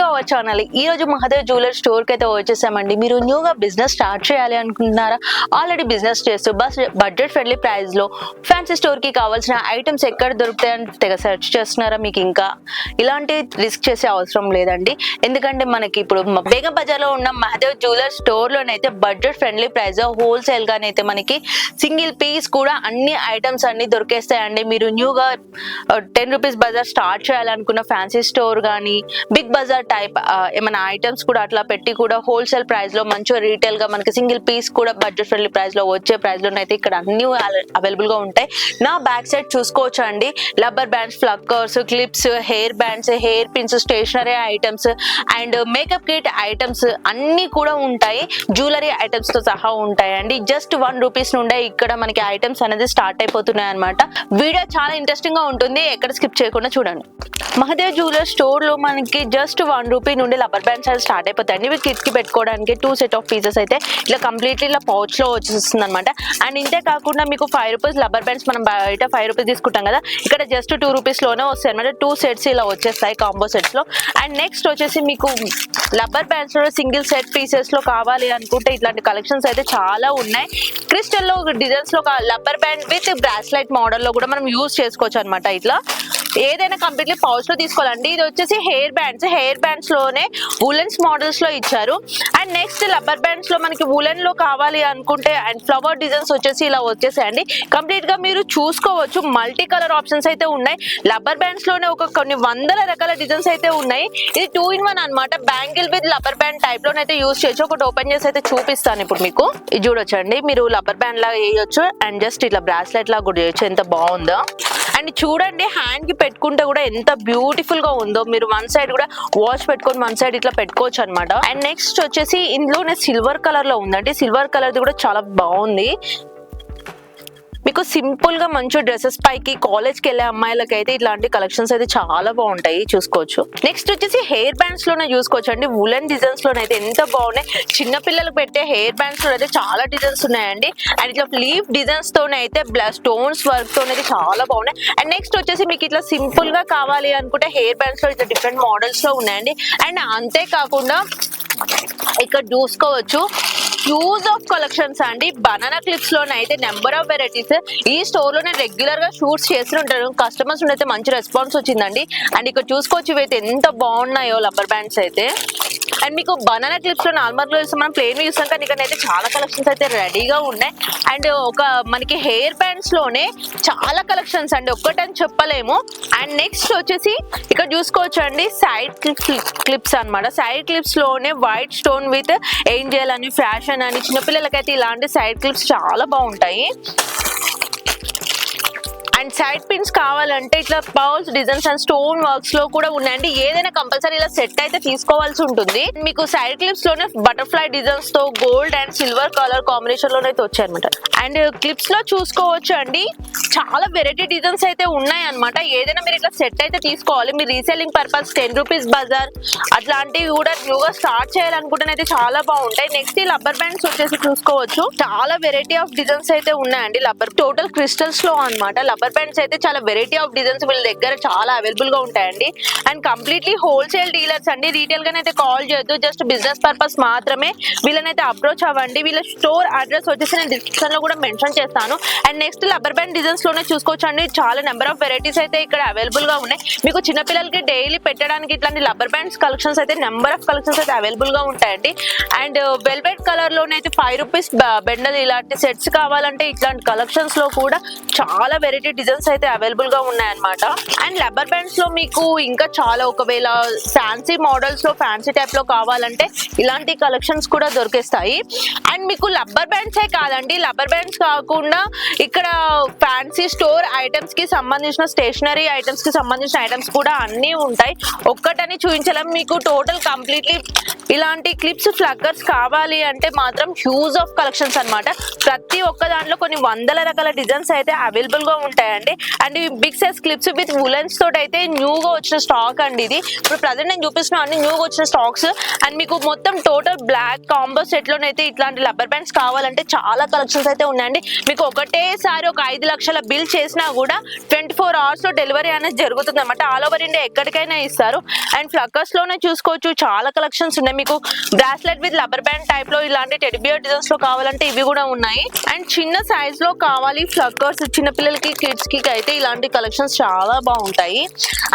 To our channel. ఈ రోజు Mahadev jeweller స్టోర్కి అయితే వచ్చేసామండి. మీరు న్యూగా బిజినెస్ స్టార్ట్ చేయాలి అనుకుంటున్నారా? ఆల్రెడీ బిజినెస్ చేస్తూ బస్ బడ్జెట్ ఫ్రెండ్లీ ప్రైస్లో ఫ్యాన్సీ స్టోర్కి కావాల్సిన ఐటమ్స్ ఎక్కడ దొరుకుతాయని తెగ సెర్చ్ చేస్తున్నారా మీకు ఇంకా? ఇలాంటి రిస్క్ చేసే అవసరం లేదండి. ఎందుకంటే మనకి ఇప్పుడు బేగం బజార్లో ఉన్న మహాదేవ్ జ్యువెలర్ స్టోర్ లోనైతే బడ్జెట్ ఫ్రెండ్లీ ప్రైస్ హోల్సేల్ గానైతే మనకి సింగిల్ పీస్ కూడా అన్ని ఐటమ్స్ అన్ని దొరికేస్తాయండి. మీరు న్యూగా టెన్ రూపీస్ బజార్ స్టార్ట్ చేయాలనుకున్న ఫ్యాన్సీ స్టోర్ కానీ బిగ్ బజార్ టైప్ ఏమైనా ఐటమ్స్ కూడా అట్లా పెట్టి కూడా హోల్సేల్ ప్రైస్లో మంచిగా రీటైల్గా మనకి సింగిల్ పీస్ కూడా బడ్జెట్ ఫ్రెండ్లీ ప్రైస్లో వచ్చే ప్రైస్లో అయితే ఇక్కడ అన్ని అవైలబుల్గా ఉంటాయి. నా బ్యాక్ సైడ్ చూసుకోవచ్చు అండి rubber bands ఫ్లక్కర్స్ clips hair bands hair pins stationery items and makeup kit items అన్ని కూడా ఉంటాయి. జ్యువెలరీ ఐటమ్స్తో సహా ఉంటాయి అండి జస్ట్ వన్ రూపీస్ నుండే ఇక్కడ మనకి ఐటమ్స్ అనేది స్టార్ట్ అయిపోతున్నాయి అనమాట వీడియో చాలా ఇంట్రెస్టింగ్గా ఉంటుంది. ఎక్కడ స్కిప్ చేయకుండా చూడండి. మహదేవ్ జ్యువెలర్ స్టోర్లో మనకి జస్ట్ వన్ వన్ రూపీ నుండి రబ్బర్ బ్యాండ్స్ అయితే స్టార్ట్ అయిపోతాయండి. ఇవి కిట్కి కి పెట్టుకోవడానికి టూ సెట్ ఆఫ్ పీసెస్ అయితే ఇలా కంప్లీట్లీ ఇలా పౌచ్లో వచ్చేస్తుంది అనమాట అండ్ ఇంతే కాకుండా మీకు ఫైవ్ రూపీస్ రబ్బర్ బ్యాండ్స్ మనం బయట ఫైవ్ రూపీస్ తీసుకుంటాం కదా ఇక్కడ జస్ట్ టూ రూపీస్లోనే వస్తాయి అనమాట టూ సెట్స్ ఇలా వచ్చేస్తాయి కాంబో సెట్స్లో. అండ్ నెక్స్ట్ వచ్చేసి మీకు రబ్బర్ బ్యాండ్స్లో సింగిల్ సెట్ పీసెస్లో కావాలి అనుకుంటే ఇట్లాంటి కలెక్షన్స్ అయితే చాలా ఉన్నాయి. క్రిస్టల్లో డిజైన్స్లో రబ్బర్ బ్యాండ్ విత్ బ్రాస్లైట్ మోడల్లో కూడా మనం యూజ్ చేసుకోవచ్చు అనమాట ఇట్లా. ఏదైనా కంప్లీట్లీ పౌచ్లో తీసుకోవాలండి. ఇది వచ్చేసి హెయిర్ బ్యాండ్స్ హెయిర్ బ్యాండ్ బ్యాండ్స్లోనే వులెన్స్ మోడల్స్లో ఇచ్చారు. అండ్ నెక్స్ట్ రబ్బర్ బ్యాండ్స్లో మనకి వులెన్లో కావాలి అనుకుంటే అండ్ ఫ్లవర్ డిజైన్స్ వచ్చేసి ఇలా వచ్చేసాయండి. కంప్లీట్గా మీరు చూసుకోవచ్చు. మల్టీ కలర్ ఆప్షన్స్ అయితే ఉన్నాయి. రబ్బర్ బ్యాండ్స్లోనే ఒక కొన్ని వందల రకాల డిజైన్స్ అయితే ఉన్నాయి. ఇది టూ ఇన్ వన్ అన్నమాట. Bangle with rubber band type లోనైతే use చేయొచ్చు. ఒకటి ఓపెన్ చేసి అయితే చూపిస్తాను ఇప్పుడు మీకు. ఇది చూడొచ్చండి. మీరు రబ్బర్ బ్యాండ్ లాగా వేయొచ్చు. అండ్ జస్ట్ ఇట్లా బ్రాస్లెట్ లాగా కూడా చేయొచ్చు ఎంత బాగుందో. అండ్ చూడండి హ్యాండ్కి పెట్టుకుంటే కూడా ఎంత బ్యూటిఫుల్గా ఉందో. మీరు వన్ సైడ్ కూడా వాచ్ పెట్టుకొని వన్ సైడ్ ఇట్లా పెట్టుకోవచ్చు అనమాట అండ్ నెక్స్ట్ వచ్చేసి ఇందులోనే సిల్వర్ కలర్లో ఉందండి. సిల్వర్ కలర్ కూడా చాలా బాగుంది. మీకు సింపుల్గా మంచి డ్రెస్సెస్ పైకి కాలేజ్కి వెళ్ళే అమ్మాయిలకి అయితే ఇట్లాంటి కలెక్షన్స్ అయితే చాలా బాగుంటాయి. చూసుకోవచ్చు. నెక్స్ట్ వచ్చేసి హెయిర్ బ్యాండ్స్లోనే చూసుకోవచ్చు అండి. వులెన్ డిజైన్స్లోనే అయితే ఎంత బాగున్నాయి. చిన్న పిల్లలకు పెట్టే హెయిర్ బ్యాండ్స్లో అయితే చాలా డిజైన్స్ ఉన్నాయండి. అండ్ ఇట్లా లీఫ్ డిజైన్స్ తోనే అయితే స్టోన్స్ వర్క్ తోనే అయితే చాలా బాగున్నాయి. అండ్ నెక్స్ట్ వచ్చేసి మీకు ఇట్లా సింపుల్గా కావాలి అనుకుంటే హెయిర్ బ్యాండ్స్లో ఇట్లా డిఫరెంట్ మోడల్స్లో ఉన్నాయండి. అండ్ అంతేకాకుండా ఇక్కడ చూసుకోవచ్చు. హ్యూజ్ ఆఫ్ కలెక్షన్స్ అండి. బనానా క్లిప్స్లోనే అయితే నెంబర్ ఆఫ్ వెరైటీస్ ఈ స్టోర్లో నేను రెగ్యులర్గా షూట్స్ చేస్తుంటాను కస్టమర్స్ నుండి అయితే మంచి రెస్పాన్స్ వచ్చిందండి. అండ్ ఇక్కడ చూసుకోవచ్చు ఇవైతే ఎంత బాగున్నాయో రబ్బర్ బ్యాండ్స్ అయితే. అండ్ మీకు బనానా క్లిప్స్లో నార్మల్ క్లిప్స్ మనం ప్లేన్ చూస్తాం కానీ ఇక్కడ అయితే చాలా కలెక్షన్స్ అయితే రెడీగా ఉన్నాయి. అండ్ ఒక మనకి హెయిర్ బ్యాండ్స్లోనే చాలా కలెక్షన్స్ అండి. ఒక్కటని చెప్పలేము. అండ్ నెక్స్ట్ వచ్చేసి ఇక్కడ చూసుకోవచ్చు అండి సైడ్ క్లిప్స్ అన్నమాట. సైడ్ క్లిప్స్లోనే వైట్ స్టోన్ విత్ ఏంజల్ అని ఫ్యాషన్ అని చిన్నపిల్లలకైతే ఇలాంటి సైడ్ క్లిప్స్ చాలా బాగుంటాయి. అండ్ సైడ్ పిన్స్ కావాలంటే ఇట్లా పౌల్స్ డిజైన్స్ అండ్ స్టోన్ వర్క్స్లో కూడా ఉన్నాయండి. ఏదైనా కంపల్సరీ ఇలా సెట్ అయితే తీసుకోవాల్సి ఉంటుంది. మీకు సైడ్ క్లిప్స్లోనే బటర్ఫ్లై డిజైన్స్తో గోల్డ్ అండ్ సిల్వర్ కలర్ కాంబినేషన్లోనే అయితే వచ్చాయన్నమాట. అండ్ క్లిప్స్లో చూసుకోవచ్చు అండి. చాలా వెరైటీ డిజైన్స్ అయితే ఉన్నాయి అనమాట ఏదైనా మీరు ఇట్లా సెట్ అయితే తీసుకోవాలి. మీరు reselling purpose ten rupees bazaar అట్లాంటివి కూడా న్యూగా స్టార్ట్ చేయాలనుకుంటే చాలా బాగుంటాయి. నెక్స్ట్ ఈ రబ్బర్ బ్యాండ్స్ వచ్చేసి చూసుకోవచ్చు. చాలా వెరైటీ ఆఫ్ డిజైన్స్ అయితే ఉన్నాయండి. రబ్బర్ టోటల్ క్రిస్టల్స్లో అన్నమాట. రబ్బర్ బ్యాండ్స్ అయితే చాలా వెరైటీ ఆఫ్ డిజైన్స్ వీళ్ళ దగ్గర చాలా అవైలబుల్గా ఉంటాయండి. అండ్ కంప్లీట్లీ హోల్సేల్ డీలర్స్ అండి. రీటైల్గా అయితే కాల్ చేయొద్దు. జస్ట్ బిజినెస్ పర్పస్ మాత్రమే వీళ్ళనైతే అప్రోచ్ అవ్వండి. వీళ్ళ స్టోర్ అడ్రస్ వచ్చేసి నేను డిస్క్రిప్షన్లో కూడా మెన్షన్ చేస్తాను. అండ్ నెక్స్ట్ రబ్బర్ బ్యాండ్ డిజైన్స్లోనే చూసుకోవచ్చు అండి చాలా నెంబర్ ఆఫ్ వెరైటీస్ అయితే ఇక్కడ అవైలబుల్గా ఉన్నాయి. మీకు చిన్నపిల్లలకి డైలీ పెట్టడానికి ఇట్లాంటి రబ్బర్ బ్యాండ్స్ కలెక్షన్స్ అయితే నెంబర్ ఆఫ్ కలెక్షన్స్ అయితే అవైలబుల్గా ఉంటాయండి. అండ్ వెల్వెట్ కలర్ లోనైతే అయితే ఫైవ్ రూపీస్ బెండల్ ఇలాంటి సెట్స్ కావాలంటే ఇట్లాంటి కలెక్షన్స్లో కూడా చాలా వెరైటీ డిజైన్స్ అయితే అవైలబుల్గా ఉన్నాయన్నమాట. అండ్ లబ్బర్ బ్యాండ్స్లో మీకు ఇంకా చాలా ఒకవేళ ఫ్యాన్సీ మోడల్స్లో ఫ్యాన్సీ టైప్లో కావాలంటే ఇలాంటి కలెక్షన్స్ కూడా దొరికేస్తాయి. అండ్ మీకు లబ్బర్ బ్యాండ్సే కాదండి. లబ్బర్ బ్యాండ్స్ కాకుండా ఇక్కడ ఫ్యాన్సీ స్టోర్ ఐటమ్స్కి సంబంధించిన స్టేషనరీ ఐటమ్స్కి సంబంధించిన ఐటమ్స్ కూడా అన్నీ ఉంటాయి. ఒక్కటని చూపించలేం. మీకు టోటల్ కంప్లీట్లీ ఇలాంటి క్లిప్స్ ఫ్లక్కర్స్ కావాలి అంటే మాత్రం హ్యూజ్ ఆఫ్ కలెక్షన్స్ అన్నమాట. ప్రతి ఒక్క దాంట్లో కొన్ని వందల రకాల డిజైన్స్ అయితే అవైలబుల్గా ఉంటాయి. ఉంటాయండి and big size clips with woollens తోటి అయితే న్యూగా వచ్చిన స్టాక్ అండి ఇది. ఇప్పుడు ప్రజెంట్ నేను చూపిస్తున్న అన్ని న్యూగా వచ్చిన స్టాక్స్. అండ్ మీకు మొత్తం టోటల్ బ్లాక్ కాంబో సెట్ లోనైతే ఇట్లాంటి రబ్బర్ బ్యాండ్స్ కావాలంటే చాలా కలెక్షన్స్ అయితే ఉన్నాయండి. మీకు ఒకటేసారి ఒక ఐదు లక్షల బిల్ చేసినా కూడా ట్వంటీ ఫోర్ అవర్స్లో డెలివరీ అనేది జరుగుతుంది అనమాట ఆల్ ఓవర్ ఇండియా ఎక్కడికైనా ఇస్తారు. అండ్ ఫ్లక్కర్స్లోనే చూసుకోవచ్చు. చాలా కలెక్షన్స్ ఉన్నాయి. మీకు బ్రాస్లెట్ విత్ రబ్బర్ బ్యాండ్ టైప్లో ఇలాంటి టెడిబియర్ డిజైన్స్లో కావాలంటే ఇవి కూడా ఉన్నాయి. అండ్ చిన్న సైజ్లో కావాలి ఫ్లక్కర్స్ చిన్న పిల్లలకి కిడ్స్ కి అయితే ఇలాంటి కలెక్షన్స్ చాలా బాగుంటాయి.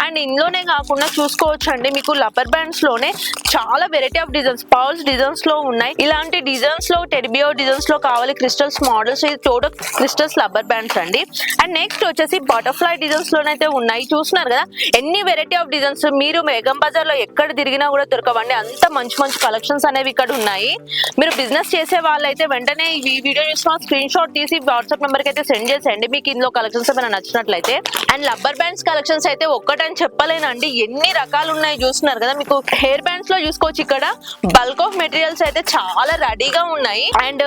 అండ్ ఇందులోనే కాకుండా చూసుకోవచ్చు అండి మీకు లబ్బర్ బ్యాండ్స్లోనే చాలా వెరైటీ ఆఫ్ డిజైన్స్ పౌల్స్ డిజైన్స్లో ఉన్నాయి. ఇలాంటి డిజైన్స్లో టెడిబియర్ డిజైన్స్లో కావాలి క్రిస్టల్స్ మోడల్స్ ఇది టోటల్ క్రిస్టల్స్ లబ్బర్ బ్యాండ్స్ అండి. అండ్ నెక్స్ట్ వచ్చేసి బటర్ఫ్లై డిజైన్స్ లోనైతే ఉన్నాయి. చూస్తున్నారు కదా ఎన్ని వెరైటీ ఆఫ్ డిజైన్స్ మీరు మేఘం బజార్లో ఎక్కడ తిరిగినా కూడా దొరకవండి. అంత మంచి మంచి కలెక్షన్స్ అనేవి ఇక్కడ ఉన్నాయి. మీరు బిజినెస్ చేసే వాళ్ళైతే వెంటనే ఈ వీడియో చూసిన స్క్రీన్ షాట్ తీసి వాట్సాప్ నెంబర్కి అయితే సెండ్ చేసేయండి. మీకు ఇందులో కలెక్షన్స్ ఏమైనా నచ్చినట్లయితే. అండ్ రబ్బర్ బ్యాండ్స్ కలెక్షన్స్ అయితే ఒక్కటని చెప్పలేనండి. ఎన్ని రకాలు ఉన్నాయి చూస్తున్నారు కదా మీకు. హెయిర్ బ్యాండ్స్లో చూసుకోవచ్చు ఇక్కడ. బల్క్ ఆఫ్ మెటీరియల్స్ అయితే చాలా రెడీగా ఉన్నాయి. అండ్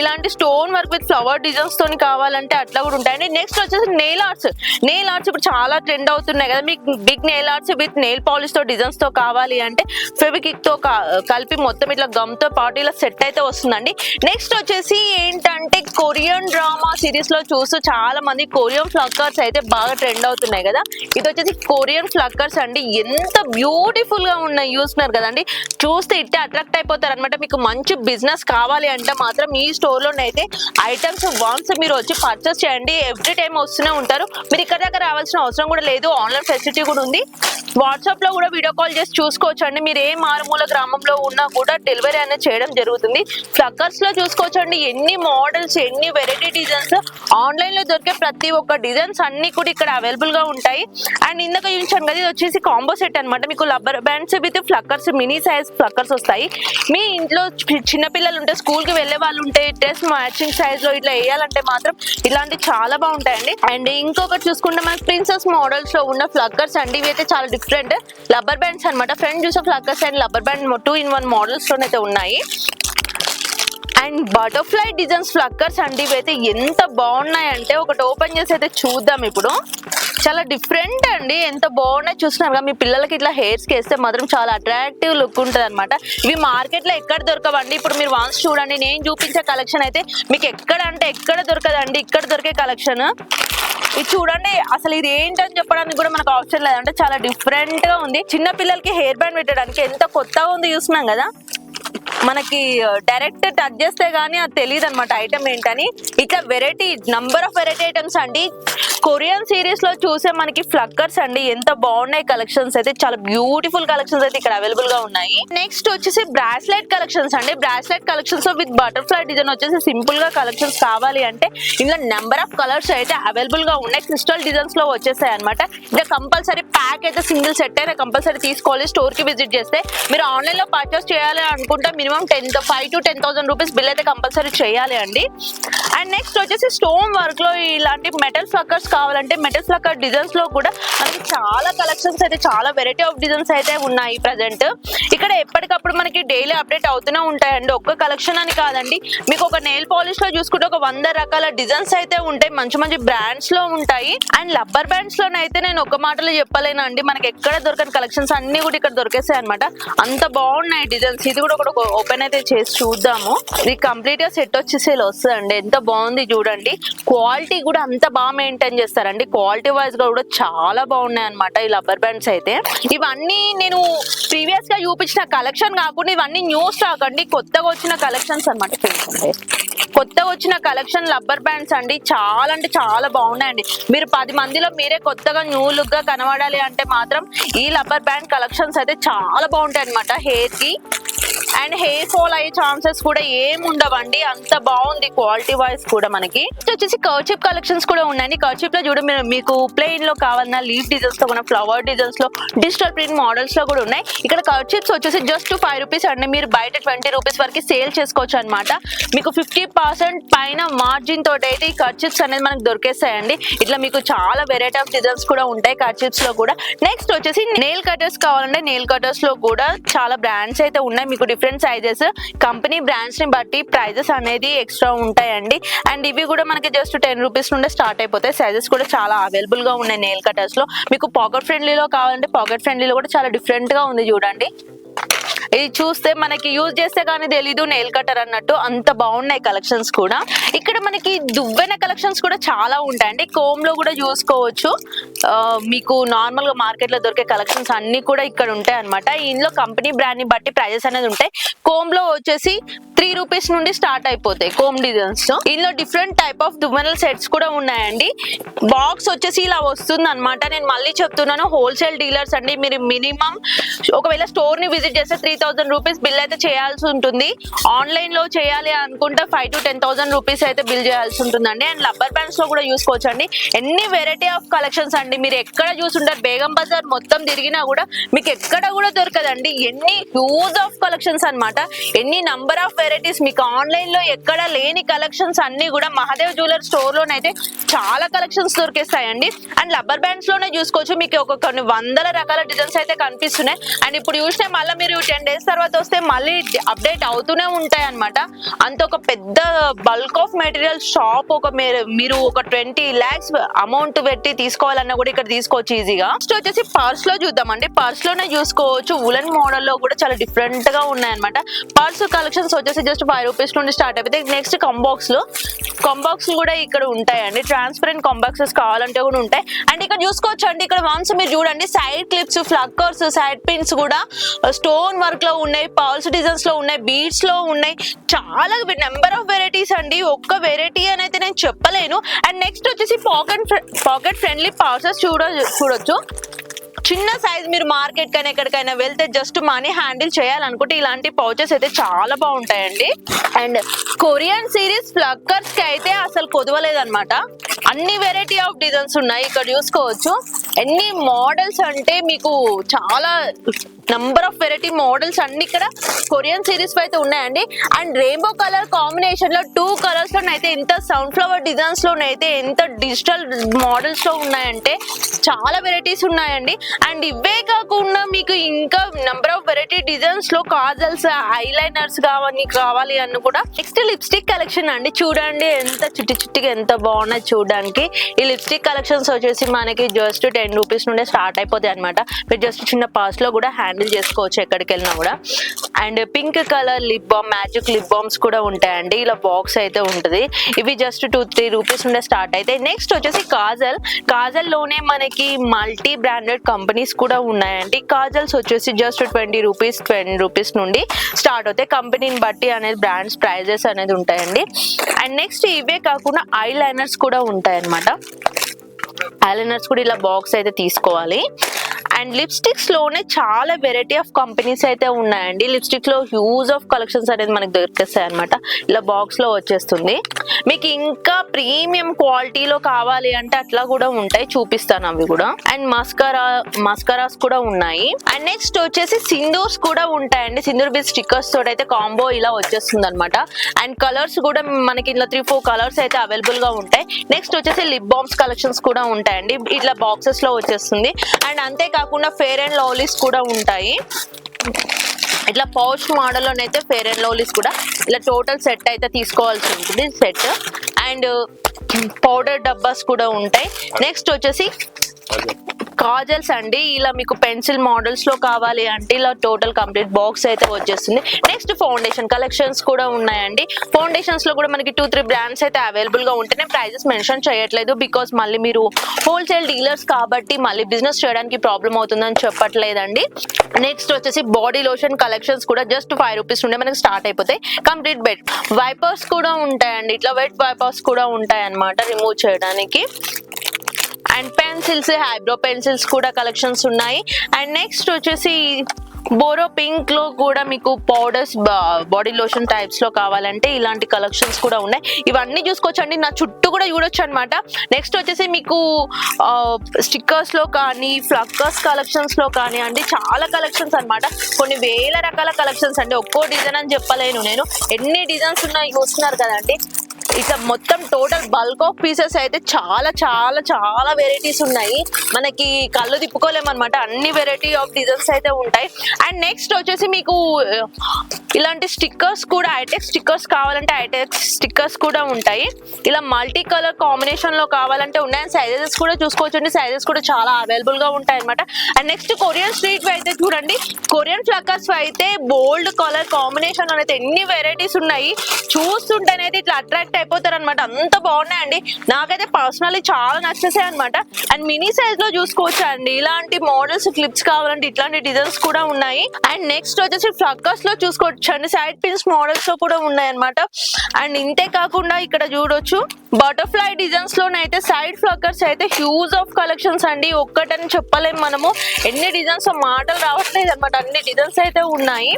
ఇలాంటి stone work with flower designs తోని కావాలంటే అట్లా కూడా ఉంటాయి. అండ్ నెక్స్ట్ వచ్చేసి నెయిల్ ఆర్ట్స్. నెయిల్ ఆర్ట్స్ ఇప్పుడు చాలా ట్రెండ్ అవుతున్నాయి కదా. మీకు big nail arts with nail పాలిష్తో డిజైన్స్తో కావాలి అంటే ఫెవికిక్తో కలిపి మొత్తం ఇట్లా గమ్తో పాటు ఇలా సెట్ అయితే వస్తుందండి. నెక్స్ట్ వచ్చేసి ఏంటంటే కొరియన్ డ్రామా సిరీస్లో చూస్తూ చాలా మంది కొరియన్ ఫ్లక్కర్స్ అయితే బాగా ట్రెండ్ అవుతున్నాయి కదా. ఇది వచ్చేసి కొరియన్ ఫ్లక్కర్స్ అండి. ఎంత బ్యూటిఫుల్గా ఉన్నాయి చూస్తున్నారు కదండి. చూస్తే ఇట్టే అట్రాక్ట్ అయిపోతారు అనమాట మీకు మంచి బిజినెస్ కావాలి అంటే మాత్రం ఈ స్టోర్ లోనైతే ఐటమ్స్ వన్స్ మీరు వచ్చి పర్చేస్ చేయండి. ఎవ్రీ టైం వస్తూనే ఉంటారు. మీరు ఇక్కడ దగ్గర రావాల్సిన అవసరం కూడా లేదు. ఆన్లైన్ ఫెసిలిటీ కూడా ఉంది. వాట్సాప్లో కూడా వీడియో కాల్ చేసి చూసుకోవచ్చు అండి మీరు ఏ మారుమూల గ్రామంలో ఉన్నా కూడా డెలివరీ అనేది చేయడం జరుగుతుంది. ఫ్లక్కర్స్లో చూసుకోవచ్చు అండి ఎన్ని మోడల్స్ ఎన్ని వెరైటీ డిజైన్స్ ఆన్లైన్లో దొరికే ప్రతి ఒక్క డిజైన్స్ అన్ని కూడా ఇక్కడ అవైలబుల్గా ఉంటాయి. అండ్ ఇందాక చూపించాను కదా ఇది వచ్చేసి కాంబో సెట్ అన్నమాట. మీకు రబ్బర్ బ్యాండ్స్ విత్ ఫ్లక్కర్స్ మినీ సైజ్ ఫ్లక్కర్స్ వస్తాయి. మీ ఇంట్లో చిన్న పిల్లలు ఉంటే స్కూల్కి వెళ్ళే వాళ్ళు ఉంటే డ్రెస్ మ్యాచింగ్ సైజ్లో ఇట్లా వేయాలంటే మాత్రం ఇలాంటి చాలా బాగుంటాయండి. అండ్ ఇంకొకటి చూసుకుంటే మనకి ప్రిన్సెస్ మోడల్స్లో ఉన్న ఫ్లక్కర్స్ అండి ఇవి అయితే చాలా డిఫరెంట్ రబ్బర్ బ్యాండ్స్ అన్నమాట. ఫ్రంట్ చూసే ఫ్లక్కర్స్ and rubber band two in one models లోనైతే ఉన్నాయి. అండ్ బటర్ఫ్లై డిజైన్స్ ఫ్లక్కర్స్ అండి ఇవైతే ఎంత బాగున్నాయంటే ఒకటి ఓపెన్ చేసి అయితే చూద్దాం ఇప్పుడు. చాలా డిఫరెంట్ అండి. ఎంత బాగున్నాయి చూస్తున్నారు కదా మీ పిల్లలకి ఇట్లా హెయిర్స్కి వేస్తే మాత్రం చాలా అట్రాక్టివ్ లుక్ ఉంటుంది అనమాట ఇవి మార్కెట్లో ఎక్కడ దొరకవండి? ఇప్పుడు మీరు వాన్స్ చూడండి నేను చూపించే కలెక్షన్ అయితే మీకు ఎక్కడ అంటే ఎక్కడ దొరకదండి? ఇక్కడ దొరికే కలెక్షన్ ఇది చూడండి అసలు ఇది ఏంటని చెప్పడానికి కూడా మనకు ఆప్షన్ లేదంటే చాలా డిఫరెంట్గా ఉంది. చిన్న పిల్లలకి హెయిర్ బ్యాండ్ పెట్టడానికి ఎంత కొత్తగా ఉంది చూస్తున్నాం కదా. మనకి డైరెక్ట్ టచ్ చేస్తే గానీ అది తెలియదు అనమాట ఐటమ్ ఏంటని. ఇట్లా variety number of variety items అండి. కొరియన్ సిరీస్లో చూసే మనకి ఫ్లక్కర్స్ అండి. ఎంత బాగున్నాయి కలెక్షన్స్ అయితే. చాలా బ్యూటిఫుల్ కలెక్షన్స్ అయితే ఇక్కడ అవైలబుల్గా ఉన్నాయి. నెక్స్ట్ వచ్చేసి బ్రాస్లెట్ కలెక్షన్స్ అండి. Bracelet collections with butterfly design వచ్చేసి సింపుల్గా కలెక్షన్స్ కావాలి అంటే ఇందులో నెంబర్ ఆఫ్ కలర్స్ అయితే అవైలబుల్గా ఉన్నాయి. క్రిస్టల్ డిజైన్స్లో వచ్చేసాయి అనమాట ఇంకా కంపల్సరీ ప్యాక్ అయితే సింగిల్ సెట్ అయితే కంపల్సరీ తీసుకోవాలి. స్టోర్కి విజిట్ చేస్తే మీరు ఆన్లైన్లో పర్చేస్ చేయాలి అనుకుంటే minimum ten five to ten thousand rupees bill అయితే కంపల్సరీ చేయాలి అండి. అండ్ నెక్స్ట్ వచ్చేసి స్టోన్ వర్క్లో ఇలాంటి మెటల్ ఫ్లక్కర్స్ కావాలంటే మెటల్ ఫ్లక్కర్ డిజైన్స్లో కూడా మనకి చాలా కలెక్షన్స్ అయితే చాలా వెరైటీ ఆఫ్ డిజైన్స్ అయితే ఉన్నాయి ప్రజెంట్ ఇక్కడ ఎప్పటికప్పుడు మనకి డైలీ అప్డేట్ అవుతూనే ఉంటాయండి. ఒక్క కలెక్షన్ అని కాదండి. మీకు ఒక నెయిల్ పాలిష్లో చూసుకుంటే ఒక వంద రకాల డిజైన్స్ అయితే ఉంటాయి. మంచి మంచి బ్రాండ్స్లో ఉంటాయి. అండ్ లబ్బర్ బ్రాండ్స్ లోనైతే నేను ఒక మాటలో చెప్పలేనండి మనకి ఎక్కడ దొరకని కలెక్షన్స్ అన్ని కూడా ఇక్కడ దొరికేసాయి అనమాట అంత బాగున్నాయి డిజైన్స్ ఇది కూడా ఒకటి ఓపెన్ అయితే చేసి చూద్దాము. ఇది కంప్లీట్గా సెట్ వచ్చేసి ఇలా వస్తుందండి. ఎంత బాగుంది చూడండి. క్వాలిటీ కూడా అంత బాగా మెయింటైన్ చేస్తారండి. క్వాలిటీ వైజ్గా కూడా చాలా బాగున్నాయి అనమాట ఈ రబ్బర్ బ్యాండ్స్ అయితే. ఇవన్నీ నేను ప్రీవియస్గా చూపించిన కలెక్షన్ కాకుండా ఇవన్నీ న్యూ స్టాక్ అండి. కొత్తగా వచ్చిన కలెక్షన్స్ అనమాట కొత్తగా వచ్చిన కలెక్షన్ రబ్బర్ బ్యాండ్స్ అండి. చాలా అంటే చాలా బాగున్నాయండి. మీరు పది మందిలో మీరే కొత్తగా న్యూ లుక్గా కనబడాలి అంటే మాత్రం ఈ రబ్బర్ బ్యాండ్ కలెక్షన్స్ అయితే చాలా బాగుంటాయి అనమాట హెయిర్కి అండ్ హెయిర్ ఫాల్ అయ్యే ఛాన్సెస్ కూడా ఏముండవండి ఉండవండి. అంత బాగుంది క్వాలిటీ వైజ్ కూడా మనకి. వచ్చేసి కర్చిప్ కలెక్షన్స్ కూడా ఉన్నాయండి. కర్చిప్లో చూడ మీరు మీకు ప్లెయిన్లో కావాలన్నా లీఫ్ డిజైన్స్లో కూడా ఫ్లవర్ డిజైన్స్లో డిజిటల్ ప్రింట్ మోడల్స్లో కూడా ఉన్నాయి. ఇక్కడ కర్చిప్స్ వచ్చేసి జస్ట్ ఫైవ్ రూపీస్ అండి. మీరు బయట ట్వంటీ రూపీస్ వరకు సేల్ చేసుకోవచ్చు అనమాట మీకు ఫిఫ్టీ పర్సెంట్ పైన మార్జిన్ తోటి అయితే ఈ కర్చిప్స్ అనేది మనకు దొరికేస్తాయండి. ఇట్లా మీకు చాలా వెరైటీ ఆఫ్ డిజైన్స్ కూడా ఉంటాయి కర్చిప్స్లో కూడా. నెక్స్ట్ వచ్చేసి నెయిల్ కటర్స్ కావాలంటే నెయిల్ కటర్స్లో కూడా చాలా బ్రాండ్స్ అయితే ఉన్నాయి. మీకు డిఫరెంట్ సైజెస్ కంపెనీ బ్రాండ్స్ని బట్టి ప్రైజెస్ అనేది ఎక్స్ట్రా ఉంటాయండి. అండ్ ఇవి కూడా మనకి జస్ట్ టెన్ రూపీస్ నుండి స్టార్ట్ అయిపోతాయి. సైజెస్ కూడా చాలా అవైలబుల్గా ఉన్నాయి నెయిల్ కటర్స్లో. మీకు పాకెట్ ఫ్రెండ్లీలో కావాలంటే పాకెట్ ఫ్రెండ్లీలో కూడా చాలా డిఫరెంట్గా ఉంది చూడండి. ఇది చూస్తే మనకి యూజ్ చేస్తే కానీ తెలీదు నెయిల్ కటర్ అన్నట్టు. అంత బాగున్నాయి కలెక్షన్స్ కూడా. ఇక్కడ మనకి దువ్వెన కలెక్షన్స్ కూడా చాలా ఉంటాయండి. కోమ్లో కూడా చూసుకోవచ్చు. ఆ, మీకు నార్మల్గా మార్కెట్లో దొరికే కలెక్షన్స్ అన్ని కూడా ఇక్కడ ఉంటాయి అనమాట ఇందులో కంపెనీ బ్రాండ్ని బట్టి ప్రైజెస్ అనేది ఉంటాయి. కోమ్లో వచ్చేసి త్రీ రూపీస్ నుండి స్టార్ట్ అయిపోతాయి కోమ్ డిజైన్స్తో. ఇందులో డిఫరెంట్ టైప్ ఆఫ్ దువ్వెనల్ సెట్స్ కూడా ఉన్నాయండి. బాక్స్ వచ్చేసి ఇలా వస్తుంది అనమాట నేను మళ్ళీ చెప్తున్నాను హోల్సేల్ డీలర్స్ అండి మీరు మినిమం ఒకవేళ స్టోర్ని విజిట్ చేస్తే త్రీ థౌసండ్ రూపీస్ బిల్ అయితే చేయాల్సి ఉంటుంది. ఆన్లైన్లో చేయాలి అనుకుంటే five to ten thousand rupees అయితే బిల్ చేయాల్సి ఉంటుందండి. అండ్ రబ్బర్ బ్యాండ్స్లో కూడా చూసుకోవచ్చు అండి ఎన్ని వెరైటీ ఆఫ్ కలెక్షన్స్ అండి. మీరు ఎక్కడ చూసుంటారు బేగం బజార్ మొత్తం తిరిగినా కూడా మీకు ఎక్కడ కూడా దొరకదండి. ఎన్ని హ్యూజ్ ఆఫ్ కలెక్షన్స్ అన్నమాట. ఎన్ని నంబర్ ఆఫ్ వెరైటీస్ మీకు ఆన్లైన్లో ఎక్కడ లేని కలెక్షన్స్ అన్ని కూడా మహాదేవ్ జ్యువెలర్ స్టోర్ లోనైతే చాలా కలెక్షన్స్ దొరికిస్తాయండి. అండ్ రబ్బర్ బ్యాండ్స్లోనే చూసుకోవచ్చు. మీకు ఒక కొన్ని వందల రకాల డిజైన్స్ అయితే కనిపిస్తున్నాయి. అండ్ ఇప్పుడు చూస్తే మళ్ళీ మీరు టెన్ డేస్ తర్వాత వస్తే మళ్ళీ అప్డేట్ అవుతూనే ఉంటాయి అనమాట అంత ఒక పెద్ద బల్క్ ఆఫ్ మెటీరియల్ షాప్ ఒక మీరు- మీరు ఒక ట్వంటీ ల్యాక్స్ అమౌంట్ పెట్టి తీసుకోవాలన్నా కూడా ఇక్కడ తీసుకోవచ్చు ఈజీగా నెక్స్ట్ వచ్చేసి పర్స్లో చూద్దామండి. పర్స్లోనే చూసుకోవచ్చు. ఉలన్ మోడల్లో కూడా చాలా డిఫరెంట్గా ఉన్నాయి అనమాట పర్స్ కలెక్షన్స్ వచ్చేసి జస్ట్ ఫైవ్ రూపీస్ నుండి స్టార్ట్ అయిపోతాయి. నెక్స్ట్ కంబాక్స్లో కంబాక్స్ కూడా ఇక్కడ ఉంటాయండి. ట్రాన్స్పరెంట్ కంబాక్సెస్ కావాలంటే కూడా ఉంటాయి. అండ్ ఇక్కడ చూసుకోవచ్చు అండి ఇక్కడ వన్స్ మీరు చూడండి. సైడ్ క్లిప్స్ ఫ్లక్కర్స్ సైడ్ పిన్స్ కూడా స్టోన్ వర్క్లో ఉన్నాయి పాల్స్ డిజైన్స్లో ఉన్నాయి బీడ్స్లో ఉన్నాయి. చాలా నెంబర్ ఆఫ్ వెరైటీస్ అండి. ఒక్క వెరైటీ అని అయితే నేను చెప్పలేను. అండ్ నెక్స్ట్ వచ్చేసి పాకెట్ పాకెట్ ఫ్రెండ్లీ పార్సెస్ చూడ చూడొచ్చు. చిన్న సైజ్ మీరు మార్కెట్ కైనా ఎక్కడికైనా వెళ్తే జస్ట్ మనీ హ్యాండిల్ చేయాలనుకుంటే ఇలాంటి పౌచెస్ అయితే చాలా బాగుంటాయండి. అండ్ కొరియన్ సిరీస్ ఫ్లక్కర్స్కి అయితే అసలు కొదవలేదన్నమాట. అన్ని వెరైటీ ఆఫ్ డిజైన్స్ ఉన్నాయి ఇక్కడ చూసుకోవచ్చు. ఎన్ని మోడల్స్ అంటే మీకు చాలా నంబర్ ఆఫ్ వెరైటీ మోడల్స్ అన్ని ఇక్కడ కొరియన్ సిరీస్ అయితే ఉన్నాయండి. అండ్ రెయిన్బో కలర్ కాంబినేషన్లో టూ కలర్స్ లోనైతే ఇంత సన్ ఫ్లవర్ డిజైన్స్ లోనైతే ఎంత డిజిటల్ మోడల్స్లో ఉన్నాయంటే చాలా వెరైటీస్ ఉన్నాయండి. అండ్ ఇవే కాకుండా మీకు ఇంకా నంబర్ ఆఫ్ వెరైటీ డిజైన్స్లో కాజల్స్ ఐలైనర్స్ కావాలి కావాలి అని కూడా నెక్స్ట్ లిప్స్టిక్ కలెక్షన్ అండి. చూడండి ఎంత చిట్టి చిట్టిగా ఎంత బాగున్నాయి చూడడానికి. ఈ లిప్స్టిక్ కలెక్షన్స్ వచ్చేసి మనకి జస్ట్ టెన్ రూపీస్ నుండే స్టార్ట్ అయిపోతాయి అనమాట మీరు జస్ట్ చిన్న పాస్లో కూడా హ్యాండిల్ చేసుకోవచ్చు ఎక్కడికి వెళ్ళినా కూడా. And pink colour lip balm magic lip balms కూడా ఉంటాయండి. ఇలా బాక్స్ అయితే ఉంటుంది. ఇవి జస్ట్ టూ త్రీ రూపీస్ నుండే స్టార్ట్ అయితే నెక్స్ట్ వచ్చేసి కాజల్. కాజల్లోనే మనకి మల్టీ బ్రాండెడ్ కంపెనీస్ కూడా ఉన్నాయండి. కాజల్స్ వచ్చేసి just twenty rupees twenty rupees నుండి స్టార్ట్ అవుతాయి. కంపెనీని బట్టి అనేది బ్రాండ్స్ ప్రైజెస్ అనేది ఉంటాయండి. అండ్ నెక్స్ట్ ఇవే కాకుండా ఐ లైనర్స్ కూడా ఉంటాయన్నమాట. ఐ ఐలైనర్స్ కూడా ఇలా బాక్స్ అయితే తీసుకోవాలి. అండ్ లిప్స్టిక్స్లోనే చాలా వెరైటీ ఆఫ్ కంపెనీస్ అయితే ఉన్నాయండి. లిప్స్టిక్లో హ్యూజ్ ఆఫ్ కలెక్షన్స్ అనేది మనకి దొరికేస్తాయి అనమాట ఇలా బాక్స్లో వచ్చేస్తుంది. మీకు ఇంకా ప్రీమియం క్వాలిటీలో కావాలి అంటే అట్లా కూడా ఉంటాయి. చూపిస్తాను అవి కూడా. అండ్ మస్కరా మస్కరాస్ కూడా ఉన్నాయి. అండ్ నెక్స్ట్ వచ్చేసి సింధూర్స్ కూడా ఉంటాయండి. సింధూర్ బీచ్ స్టిక్కర్స్ తోటి అయితే కాంబో ఇలా వచ్చేస్తుంది అనమాట అండ్ కలర్స్ కూడా మనకి ఇలా త్రీ ఫోర్ కలర్స్ అయితే అవైలబుల్గా ఉంటాయి. నెక్స్ట్ వచ్చేసి లిప్ బామ్స్ కలెక్షన్స్ కూడా ఉంటాయండి. ఇట్లా బాక్సెస్లో వచ్చేస్తుంది. అండ్ అంతే కాకుండా ఫేర్ అండ్ లవ్లీస్ కూడా ఉంటాయి. ఇట్లా పౌచ్ మోడల్లోనైతే ఫేర్ అండ్ లవ్లీస్ కూడా ఇలా టోటల్ సెట్ అయితే తీసుకోవాల్సి ఉంటుంది సెట్ అండ్ పౌడర్ డబ్బాస్ కూడా ఉంటాయి. నెక్స్ట్ వచ్చేసి కాజల్స్ అండి. ఇలా మీకు పెన్సిల్ మోడల్స్లో కావాలి అంటే ఇలా టోటల్ కంప్లీట్ బాక్స్ అయితే వచ్చేస్తుంది. నెక్స్ట్ ఫౌండేషన్ కలెక్షన్స్ కూడా ఉన్నాయండి. ఫౌండేషన్స్లో కూడా మనకి టూ త్రీ బ్రాండ్స్ అయితే అవైలబుల్గా ఉంటే నేను ప్రైజెస్ మెన్షన్ చేయట్లేదు. బికాస్ మళ్ళీ మీరు హోల్సేల్ డీలర్స్ కాబట్టి మళ్ళీ బిజినెస్ చేయడానికి ప్రాబ్లం అవుతుందని చెప్పట్లేదండి. నెక్స్ట్ వచ్చేసి బాడీ లోషన్ కలెక్షన్స్ కూడా జస్ట్ ఫైవ్ రూపీస్ నుండి మనకి స్టార్ట్ అయిపోతాయి. Complete bed. వైపర్స్ కూడా ఉంటాయండి. ఇట్లా వెట్ వైపర్స్ కూడా ఉంటాయి అన్నమాట రిమూవ్ చేయడానికి. అండ్ పెన్సిల్స్ ఐబ్రో పెన్సిల్స్ కూడా కలెక్షన్స్ ఉన్నాయి. అండ్ నెక్స్ట్ వచ్చేసి బోరో పింక్లో కూడా మీకు పౌడర్స్ బాడీ లోషన్ టైప్స్లో కావాలంటే ఇలాంటి కలెక్షన్స్ కూడా ఉన్నాయి. ఇవన్నీ చూసుకోవచ్చండి. నా చుట్టూ కూడా చూడొచ్చు అనమాట నెక్స్ట్ వచ్చేసి మీకు స్టిక్కర్స్లో కానీ ఫ్లక్కర్స్ కలెక్షన్స్లో కానీ అండి చాలా కలెక్షన్స్ అన్నమాట. కొన్ని వేల రకాల కలెక్షన్స్ అండి. ఒక్కో డిజైన్ అని చెప్పలేను నేను. ఎన్ని డిజైన్స్ ఉన్నాయి చూస్తున్నారు కదండి. ఇట్లా మొత్తం టోటల్ బల్క్ ఆఫ్ పీసెస్ అయితే చాలా చాలా చాలా వెరైటీస్ ఉన్నాయి. మనకి కళ్ళు తిప్పుకోలేమన్నమాట. అన్ని వెరైటీ ఆఫ్ డిజైన్స్ అయితే ఉంటాయి. అండ్ నెక్స్ట్ వచ్చేసి మీకు ఇలాంటి స్టిక్కర్స్ కూడా ఐటెక్ స్టిక్కర్స్ కావాలంటే ఐటెక్ స్టిక్కర్స్ కూడా ఉంటాయి. ఇలా మల్టీ కలర్ కాంబినేషన్లో కావాలంటే ఉన్నాయి. సైజెస్ కూడా చూసుకోవచ్చు అండి సైజెస్ కూడా చాలా అవైలబుల్గా ఉంటాయి అనమాట అండ్ నెక్స్ట్ కొరియన్ స్ట్రీట్ అయితే చూడండి. కొరియన్ ఫ్లక్కర్స్ అయితే బోల్డ్ కలర్ కాంబినేషన్ అయితే ఎన్ని వెరైటీస్ ఉన్నాయి. చూస్తుంటేనైతే ఇట్లా అట్రాక్ట్ అయిపోతారు అనమాట అంత బాగున్నాయండి. నాకైతే పర్సనల్లీ చాలా నచ్చేసాయి అనమాట అండ్ మినీ సైజ్లో చూసుకోవచ్చు అండి. ఇలాంటి మోడల్స్ క్లిప్స్ కావాలంటే ఇట్లాంటి డిజైన్స్ కూడా ఉన్నాయి. అండ్ నెక్స్ట్ వచ్చేసి ఫ్లక్కర్స్లో చూసుకోవచ్చు అండి సైడ్ పిన్స్ మోడల్స్లో కూడా ఉన్నాయి అనమాట అండ్ ఇంతే కాకుండా ఇక్కడ చూడొచ్చు. బటర్ఫ్లై డిజైన్స్ లోనైతే సైడ్ ఫ్లక్కర్స్ అయితే హ్యూజ్ ఆఫ్ కలెక్షన్స్ అండి. ఒక్కటని చెప్పలేం మనము. ఎన్ని డిజైన్స్ మాటలు రావట్లేదు అనమాట అన్ని డిజైన్స్ అయితే ఉన్నాయి.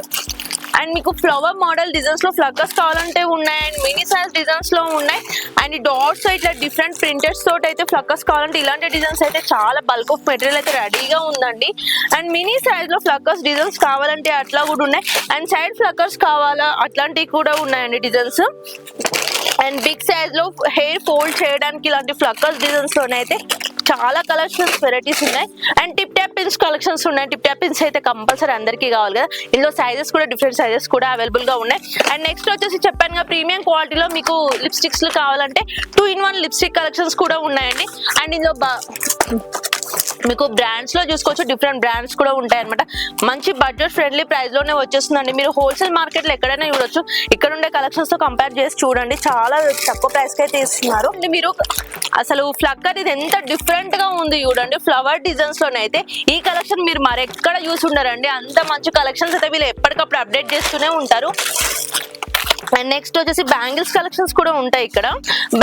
అండ్ మీకు ఫ్లవర్ మోడల్ డిజైన్స్లో ఫ్లక్కర్స్ కావాలంటే ఉన్నాయి అండ్ మినీ సైజ్ డిజైన్స్లో ఉన్నాయి. అండ్ డాట్స్ ఇట్లా డిఫరెంట్ ప్రింటెడ్స్ తోటి అయితే ఫ్లక్కర్స్ కావాలంటే ఇలాంటి డిజైన్స్ అయితే చాలా బల్క్ ఆఫ్ మెటీరియల్ అయితే రెడీగా ఉందండి. అండ్ మినీ సైజ్లో ఫ్లక్కర్స్ డిజైన్స్ కావాలంటే అట్లా కూడా ఉన్నాయి. అండ్ సైడ్ ఫ్లక్కర్స్ కావాలా? అట్లాంటివి కూడా ఉన్నాయండి డిజైన్స్ అండ్ బిగ్ సైజ్లో హెయిర్ ఫోల్డ్ చేయడానికి ఇలాంటి ఫ్లక్కర్స్ డిజైన్స్ లోనైతే చాలా కలెక్షన్స్ వెరైటీస్ ఉన్నాయి. And tip tap pins collections ఉన్నాయి. టిప్ ట్యాప్ పిన్స్ అయితే కంపల్సరీ అందరికీ కావాలి కదా. ఇందులో సైజెస్ కూడా డిఫరెంట్ సైజెస్ కూడా అవైలబుల్గా ఉన్నాయి. అండ్ నెక్స్ట్ వచ్చేసి చెప్పాను కదా ప్రీమియం క్వాలిటీలో మీకు లిప్స్టిక్స్ కావాలంటే two in one lipstick collections కూడా ఉన్నాయండి. అండ్ ఇందులో బా మీకు బ్రాండ్స్లో చూసుకోవచ్చు. డిఫరెంట్ బ్రాండ్స్ కూడా ఉంటాయి అనమాట మంచి బడ్జెట్ ఫ్రెండ్లీ ప్రైస్లోనే వచ్చేస్తుందండి. మీరు హోల్సేల్ మార్కెట్లో ఎక్కడైనా చూడొచ్చు. ఇక్కడ ఉండే కలెక్షన్స్తో కంపేర్ చేసి చూడండి. చాలా తక్కువ ప్రైస్కి అయితే ఇస్తున్నారు. మీరు అసలు ఫ్లక్కర్ ఇది ఎంత డిఫరెంట్గా ఉంది చూడండి. ఫ్లవర్ డిజైన్స్లోనే అయితే ఈ కలెక్షన్ మీరు మరెక్కడ చూసి ఉండరండి. అంత మంచి కలెక్షన్స్ అయితే వీళ్ళు ఎప్పటికప్పుడు అప్డేట్ చేస్తూనే ఉంటారు. అండ్ నెక్స్ట్ వచ్చేసి బ్యాంగిల్స్ కలెక్షన్స్ కూడా ఉంటాయి ఇక్కడ.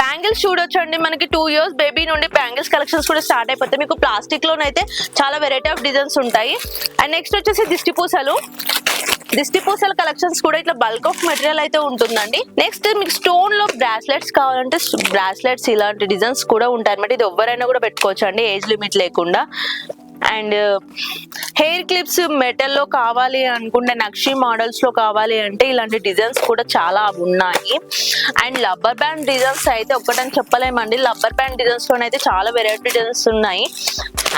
బ్యాంగిల్స్ చూడొచ్చు అండి మనకి టూ ఇయర్స్ బేబీ నుండి బ్యాంగిల్స్ కలెక్షన్స్ కూడా స్టార్ట్ అయిపోతాయి. మీకు ప్లాస్టిక్ లోనైతే చాలా వెరైటీ ఆఫ్ డిజైన్స్ ఉంటాయి. అండ్ నెక్స్ట్ వచ్చేసి దిష్టి పూసలు. దిష్టి పూసల కలెక్షన్స్ కూడా ఇట్లా బల్క్ ఆఫ్ మెటీరియల్ అయితే ఉంటుందండి. నెక్స్ట్ మీకు స్టోన్లో బ్రాస్లెట్స్ కావాలంటే బ్రాస్లెట్స్ ఇలాంటి డిజైన్స్ కూడా ఉంటాయి అనమాట ఇది ఎవరైనా కూడా పెట్టుకోవచ్చు అండి ఏజ్ లిమిట్ లేకుండా. అండ్ హెయిర్ క్లిప్స్ మెటల్లో కావాలి అనుకుంటే నక్షి మోడల్స్లో కావాలి అంటే ఇలాంటి డిజైన్స్ కూడా చాలా ఉన్నాయి. అండ్ లబ్బర్ బ్యాండ్ డిజైన్స్ అయితే ఒక్కటని చెప్పలేమండి. లబ్బర్ బ్యాండ్ డిజైన్స్ అయితే చాలా వెరైటీ డిజైన్స్ ఉన్నాయి.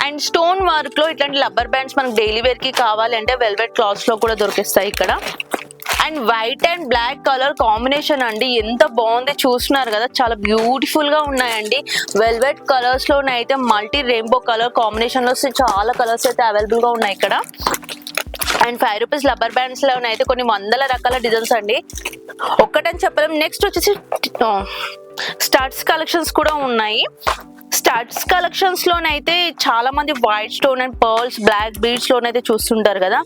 అండ్ స్టోన్ వర్క్లో ఇట్లాంటి లబ్బర్ బ్యాండ్స్ మనకు డైలీ వేర్కి కావాలి అంటే వెల్వెట్ క్లాత్స్లో కూడా దొరికిస్తాయి ఇక్కడ. And white and black colour combination అండి. ఎంత బాగుంది చూస్తున్నారు కదా. చాలా బ్యూటిఫుల్గా ఉన్నాయండి. వెల్వెట్ కలర్స్లోనే అయితే మల్టీ రెయిన్బో కలర్ కాంబినేషన్లో చాలా కలర్స్ అయితే అవైలబుల్గా ఉన్నాయి ఇక్కడ. అండ్ ఫైవ్ రూపీస్ రబ్బర్ బ్యాండ్స్లోనే అయితే కొన్ని వందల రకాల డిజైన్స్ అండి. ఒక్కటని చెప్పలేం. నెక్స్ట్ వచ్చేసి స్టార్ట్స్ కలెక్షన్స్ కూడా ఉన్నాయి. స్టార్ట్స్ కలెక్షన్స్ లోనైతే చాలా మంది white stone and pearls black beads లోనైతే చూస్తుంటారు కదా.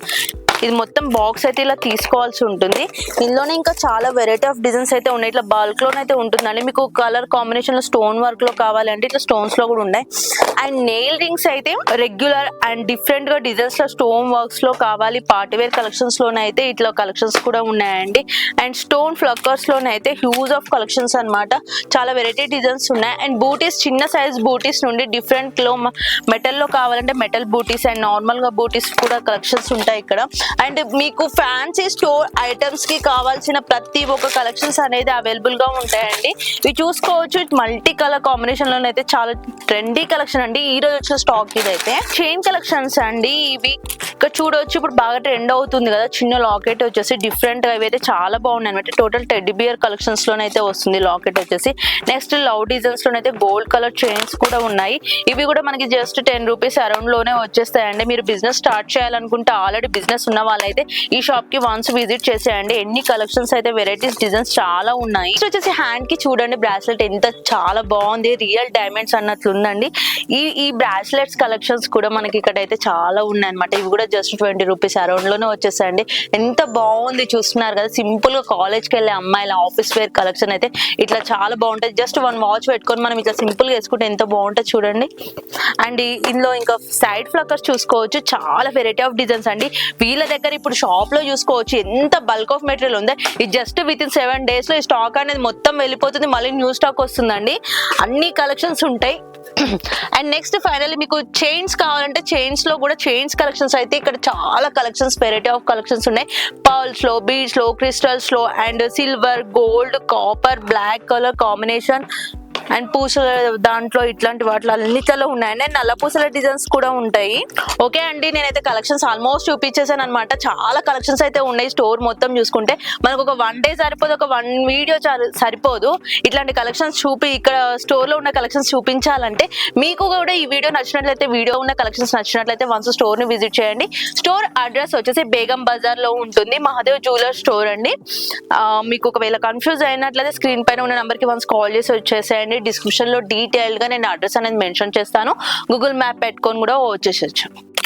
ఇది మొత్తం బాక్స్ అయితే ఇలా తీసుకోవాల్సి ఉంటుంది. ఇందులోనే ఇంకా చాలా వెరైటీ ఆఫ్ డిజైన్స్ అయితే ఉన్నాయి. ఇట్లా బల్క్ లోనైతే ఉంటుందండి. మీకు కలర్ కాంబినేషన్లో స్టోన్ వర్క్లో కావాలంటే ఇట్లా స్టోన్స్లో కూడా ఉన్నాయి. అండ్ నెయిల్ రింగ్స్ అయితే రెగ్యులర్ అండ్ డిఫరెంట్గా డిజైన్స్లో స్టోన్ వర్క్స్లో కావాలి. పార్టీవేర్ కలెక్షన్స్ లోనైతే ఇట్లా కలెక్షన్స్ కూడా ఉన్నాయండి. అండ్ స్టోన్ ఫ్లక్కర్స్లోనే అయితే హ్యూజ్ ఆఫ్ కలెక్షన్స్ అన్నమాట. చాలా వెరైటీ డిజైన్స్ ఉన్నాయి. అండ్ బూటీస్ చిన్న సైజ్ బూటీస్ నుండి డిఫరెంట్లో మెటల్లో కావాలంటే మెటల్ బూటీస్ అండ్ నార్మల్గా బూటీస్ కూడా కలెక్షన్స్ ఉంటాయి ఇక్కడ. అండ్ మీకు ఫ్యాన్సీ స్టోర్ ఐటమ్స్కి కావాల్సిన ప్రతి ఒక్క కలెక్షన్స్ అనేది అవైలబుల్గా ఉంటాయండి. ఇవి చూసుకోవచ్చు. మల్టీ కలర్ కాంబినేషన్ లోనైతే చాలా ట్రెండీ కలెక్షన్ అండి. ఈ రోజు వచ్చిన స్టాక్ ఇదైతే. చైన్ కలెక్షన్స్ అండి ఇవి. ఇక్కడ చూడవచ్చు ఇప్పుడు బాగా ట్రెండ్ అవుతుంది కదా. చిన్న లాకెట్ వచ్చేసి డిఫరెంట్ అవి ఇవైతే చాలా బాగున్నాయి అనమాట టోటల్ టెడ్డీ బియర్ కలెక్షన్స్ లోనైతే వస్తుంది లాకెట్ వచ్చేసి. నెక్స్ట్ లవ్ డిజైన్స్ లోనైతే గోల్డ్ కలర్ చైన్స్ కూడా ఉన్నాయి. ఇవి కూడా మనకి జస్ట్ టెన్ రూపీస్ అరౌండ్లోనే వచ్చేస్తాయండి. మీరు బిజినెస్ స్టార్ట్ చేయాలనుకుంటే ఆల్రెడీ బిజినెస్ ఉన్న వాళ్ళైతే ఈ షాప్కి వన్స్ విజిట్ చేసేయండి. ఎన్ని కలెక్షన్స్ అయితే వెరైటీస్ డిజైన్స్ చాలా ఉన్నాయి. నెక్స్ట్ వచ్చేసి హ్యాండ్కి చూడండి బ్రాస్లెట్ ఎంత చాలా బాగుంది. రియల్ డైమండ్స్ అన్నట్లు ఉందండి. ఈ ఈ బ్రాస్లెట్స్ కలెక్షన్స్ కూడా మనకి ఇక్కడ అయితే చాలా ఉన్నాయి అనమాట ఇవి కూడా జస్ట్ ట్వంటీ రూపీస్ అరౌండ్లోనే వచ్చేసాయండి ఎంత బాగుంది చూస్తున్నారు కదా. సింపుల్గా కాలేజ్కి వెళ్ళే అమ్మాయిల ఆఫీస్ వేర్ కలెక్షన్ అయితే ఇట్లా చాలా బాగుంటుంది జస్ట్ వన్ వాచ్ పెట్టుకొని మనం ఇట్లా సింపుల్గా వేసుకుంటే ఎంత బాగుంటుంది చూడండి. అండ్ ఇందులో ఇంకా సైడ్ ఫ్లక్కర్స్ చూసుకోవచ్చు. చాలా వెరైటీ ఆఫ్ డిజైన్స్ అండి. వీళ్ళ దగ్గర ఇప్పుడు షాప్లో చూసుకోవచ్చు. ఎంత బల్క్ ఆఫ్ మెటీరియల్ ఉందో. ఇది జస్ట్ విత్ ఇన్ సెవెన్ డేస్లో ఈ స్టాక్ అనేది మొత్తం వెళ్ళిపోతుంది. మళ్ళీ న్యూ స్టాక్ వస్తుందండి. అన్ని కలెక్షన్స్ ఉంటాయి. అండ్ నెక్స్ట్ ఫైనల్లీ మీకు చైన్స్ కావాలంటే చైన్స్లో కూడా చైన్స్ కలెక్షన్స్ అయితే ఇక్కడ చాలా కలెక్షన్స్ వెరైటీ ఆఫ్ కలెక్షన్స్ ఉన్నాయి. పర్ల్స్లో బీడ్స్లో క్రిస్టల్స్లో and silver gold copper black colour combination and పూసల దాంట్లో ఇట్లాంటి వాటిలో అన్నిటిలో ఉన్నాయండి అండ్ నల్ల పూసల డిజైన్స్ కూడా ఉంటాయి. ఓకే అండి నేనైతే కలెక్షన్స్ ఆల్మోస్ట్ చూపించేసాను అనమాట చాలా కలెక్షన్స్ అయితే ఉన్నాయి స్టోర్ మొత్తం చూసుకుంటే. మనకు ఒక వన్ డే సరిపోదు ఒక వన్ వీడియో సరిపోదు. ఇట్లాంటి కలెక్షన్స్ చూపి ఇక్కడ స్టోర్లో ఉన్న కలెక్షన్స్ చూపించాలంటే మీకు కూడా ఈ వీడియో నచ్చినట్లయితే వీడియో ఉన్న కలెక్షన్స్ నచ్చినట్లయితే వన్స్ స్టోర్ని విజిట్ చేయండి. స్టోర్ అడ్రస్ వచ్చేసి బేగం బజార్లో ఉంటుంది. మహాదేవ్ జ్యువెలర్ స్టోర్ అండి. మీకు ఒకవేళ కన్ఫ్యూజ్ అయినట్లయితే స్క్రీన్ పైన ఉన్న నెంబర్కి వన్స్ కాల్ చేసి వచ్చేసేయండి. డిస్క్రిప్షన్లో డీటెయిల్డ్గా నేను అడ్రస్ అనేది మెన్షన్ చేస్తాను. గూగుల్ మ్యాప్ పెట్టుకొని కూడా వచ్చేసచ్చు.